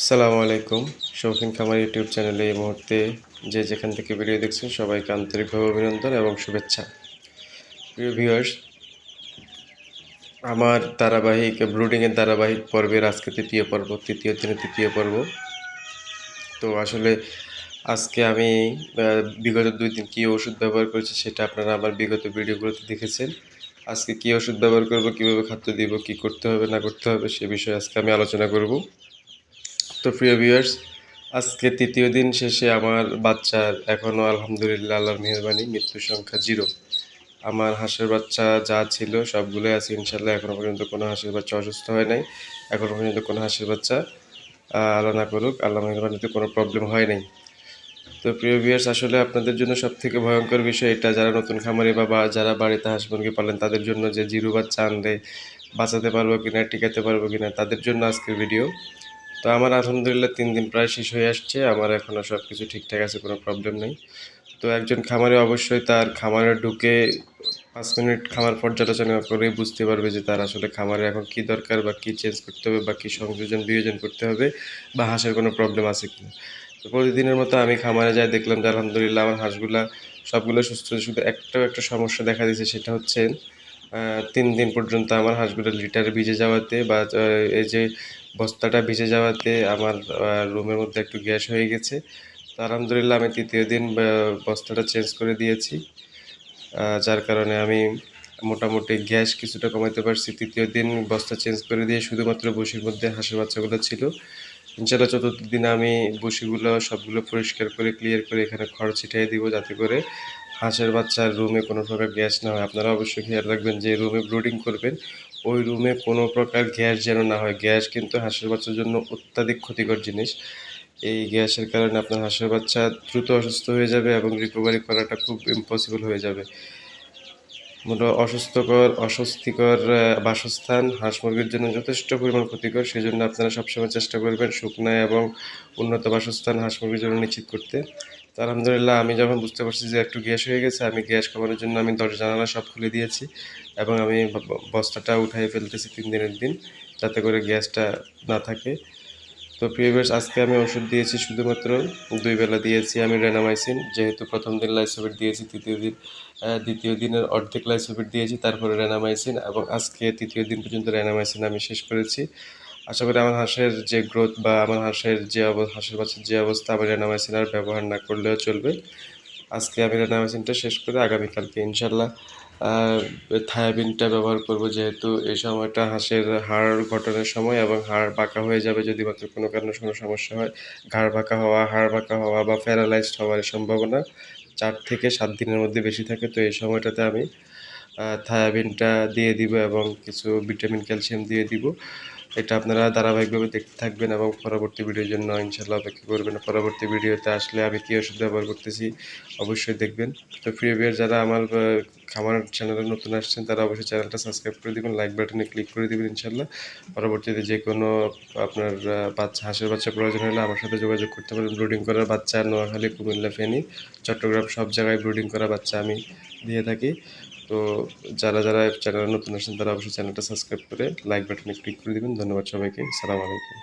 আসসালামু আলাইকুম। শৌখিন খামার ইউটিউব চ্যানেলে এই মুহূর্তে যে যেখান থেকে ভিডিও দেখছেন, সবাইকে আন্তরিকভাবে অভিনন্দন এবং শুভেচ্ছা। প্রিয় ভিউয়ার্স আমার ধারাবাহিক ব্রুডিংয়ের ধারাবাহিক পর্বের আজকে তৃতীয় পর্ব, তৃতীয় দিনে তৃতীয় পর্ব। তো আসলে আজকে আমি বিগত দুই দিন কী ওষুধ ব্যবহার করেছি সেটা আপনারা আমার বিগত ভিডিওগুলোতে দেখেছেন। আজকে কী ওষুধ ব্যবহার করব, কীভাবে খাদ্য দিব, কী করতে হবে, না করতে হবে সে বিষয়ে আজকে আমি আলোচনা করব। তো প্রিয় ভিউয়ার্স আজকে তৃতীয় দিন শেষে আমার বাচ্চার এখনও আলহামদুলিল্লাহ আল্লাহর মেহরবানি, মৃত্যুর সংখ্যা জিরো আমার হাঁসের বাচ্চা যা ছিল সবগুলোই আছে ইনশাল্লাহ এখনও পর্যন্ত কোনো হাঁসের বাচ্চা অসুস্থ হয় নাই। এখনও পর্যন্ত কোনো হাঁসের বাচ্চা আল্লাহ না করুক, আল্লাহ মেহরবানিতে কোনো প্রবলেম হয় নাই। তো প্রিয় ভিউয়ার্স আসলে আপনাদের জন্য সব থেকে ভয়ঙ্কর বিষয় এটা, যারা নতুন খামারি বা যারা বাড়িতে হাঁস মুরগি পালেন, তাদের জন্য যে জিরো বাচ্চা আনলে বাঁচাতে পারব কিনা, টিকাতে পারব কিনা, তাদের জন্য আজকের ভিডিও তো আমার আলহামদুলিল্লাহ তিন দিন প্রায় শেষ হয়ে আসছে। আমার এখনও সব কিছু ঠিকঠাক আছে, কোনো প্রবলেম নেই। তো একজন খামারে অবশ্যই তার খামারে ঢুকে পাঁচ মিনিট খামার পর্যালোচনা করে বুঝতে পারবে যে তার আসলে খামারে এখন কি দরকার বা কি চেঞ্জ করতে হবে বা কী সংযোজন বিয়োজন করতে হবে বা হাঁসের কোনো প্রবলেম আছে কিনা। তো প্রতিদিনের মতো আমি খামারে যাই, দেখলাম যে আলহামদুলিল্লাহ আমার হাঁসগুলা সবগুলো সুস্থ, শুধু একটাও একটা সমস্যা দেখা দিয়েছে, সেটা হচ্ছে তিন দিন পর্যন্ত আমার হাঁসগুলো লিটার ভিজে যাওয়াতে বা এই যে বস্তাটা ভিজে যাওয়াতে আমার রুমের মধ্যে একটু গ্যাস হয়ে গেছে। তো আলহামদুলিল্লাহ আমি তৃতীয় দিন বস্তাটা চেঞ্জ করে দিয়েছি। যার কারণে আমি মোটামুটি গ্যাস কিছুটা কমাতে পারছি। তৃতীয় দিন বস্তা চেঞ্জ করে দিয়ে শুধুমাত্র বসির মধ্যে হাঁসের বাচ্চাগুলো ছিল। ইনশাল্লাহ চতুর্থ দিনে আমি বসিগুলো সবগুলো পরিষ্কার করে ক্লিয়ার করে এখানে খড় ছিটিয়ে দিব যাতে করে হাঁসের বাচ্চার রুমে কোনো প্রকার গ্যাস না হয়। আপনারা অবশ্যই খেয়াল রাখবেন যে রুমে ব্রুডিং করবেন, ওই রুমে কোনো প্রকার গ্যাস যেন না হয়। গ্যাস কিন্তু হাঁসের বাচ্চার জন্য অত্যাধিক ক্ষতিকর জিনিস। এই গ্যাসের কারণে আপনার হাঁসের বাচ্চা দ্রুত অসুস্থ হয়ে যাবে এবং রিকভারি করাটা খুব ইম্পসিবল হয়ে যাবে। মূলত অসুস্থকর, অস্বস্তিকর বাসস্থান হাঁস মুরগির জন্য যথেষ্ট পরিমাণ ক্ষতিকর। সেই জন্য আপনারা সবসময় চেষ্টা করবেন শুকনো এবং উন্নত বাসস্থান হাঁস মুরগির জন্য নিশ্চিত করতে। তো আলহামদুলিল্লাহ, আমি যখন বুঝতে পারছি যে একটু গ্যাস হয়ে গেছে, আমি গ্যাস কমানোর জন্য আমি দরজা জানালা সব খুলে দিয়েছি এবং আমি বস্তাটা উঠাই ফেলতেছি তিন দিনের দিন যাতে করে গ্যাসটা না থাকে। তো প্রিভিয়াস আজকে আমি ওষুধ দিয়েছি শুধুমাত্র দুই বেলা দিয়েছি আমি রেনামাইসিন যেহেতু প্রথম দিন লাইসোভিট দিয়েছি, তৃতীয় দিন দ্বিতীয় দিনের অর্ধেক লাইসোভিট দিয়েছি, তারপরে রেনামাইসিন এবং আজকে তৃতীয় দিন পর্যন্ত রেনামাইসিন আমি শেষ করেছি। আশা করি আমার হাঁসের যে গ্রোথ বা আমার হাঁসের যে হাঁসের বাচ্চার যে অবস্থা আমার রেনামাইসিন আর ব্যবহার না করলেও চলবে। আজকে আমি রেনামাইসিনটা শেষ করে আগামীকালকে ইনশাল্লাহ থায়াবিনটা ব্যবহার করব যেহেতু এই সময়টা হাঁসের হাড় গঠনের সময় এবং হাড় বাঁকা হয়ে যাবে যদি মাত্র কোনো কারণে কোনো সমস্যা হয়। ঘাড় বাঁকা হওয়া, হাড় বাঁকা হওয়া বা প্যারালাইজড হওয়ার সম্ভাবনা চার থেকে সাত দিনের মধ্যে বেশি থাকে। তো এই সময়টাতে আমি থায়াবিনটা দিয়ে দিব এবং কিছু ভিটামিন ক্যালসিয়াম দিয়ে দিব। এটা আপনারা ধারাবাহিকভাবে দেখতে থাকবেন এবং পরবর্তী ভিডিওর জন্য ইনশাল্লাহ অপেক্ষা করবেন। পরবর্তী ভিডিওতে আসলে আমি কী ওষুধ ব্যবহার করতেছি অবশ্যই দেখবেন। তো প্রিয় বিয়ার যারা আমার খামার চ্যানেলে নতুন আসছেন, তারা অবশ্যই চ্যানেলটা সাবস্ক্রাইব করে দেবেন লাইক বাটনে ক্লিক করে দিবেন ইনশাল্লাহ পরবর্তীতে যে কোনো আপনার বাচ্চা, হাঁসের বাচ্চা প্রয়োজন হলে আমার সাথে যোগাযোগ করতে পারেন। ব্রুডিং করার বাচ্চা নোয়াখালী, কুমিল্লা, ফেনী, চট্টগ্রাম সব জায়গায় ব্রুডিং করা বাচ্চা আমি দিয়ে থাকি। তো যারা যারা চ্যানেলে নতুন আসছেন তারা অবশ্যই চ্যানেলটা সাবস্ক্রাইব করে লাইক বাটনে ক্লিক করে দেবেন। ধন্যবাদ সবাইকে। সালাম আলাইকুম।